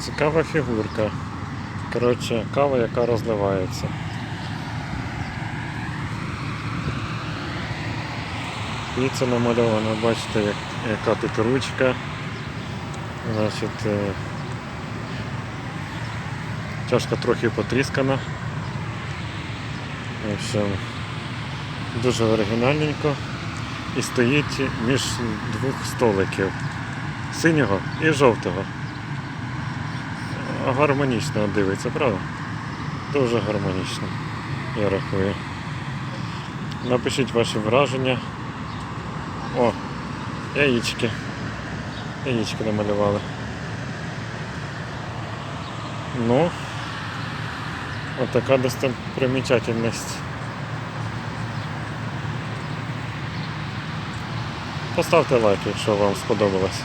Цікава фігурка. Коротше, кава, яка розливається. І це намальовано, бачите, як, яка тут ручка. Значить, е, чашка трохи потріскана. В общем, дуже оригінальненько. І стоїть між двох столиків синього і жовтого. Гармонічно дивиться, правда? Дуже гармонічно, я рахую. Напишіть ваші враження. О, яєчки. Яєчки намалювали. Ну, отака достопримечательність. Поставте лайк, якщо вам сподобалось.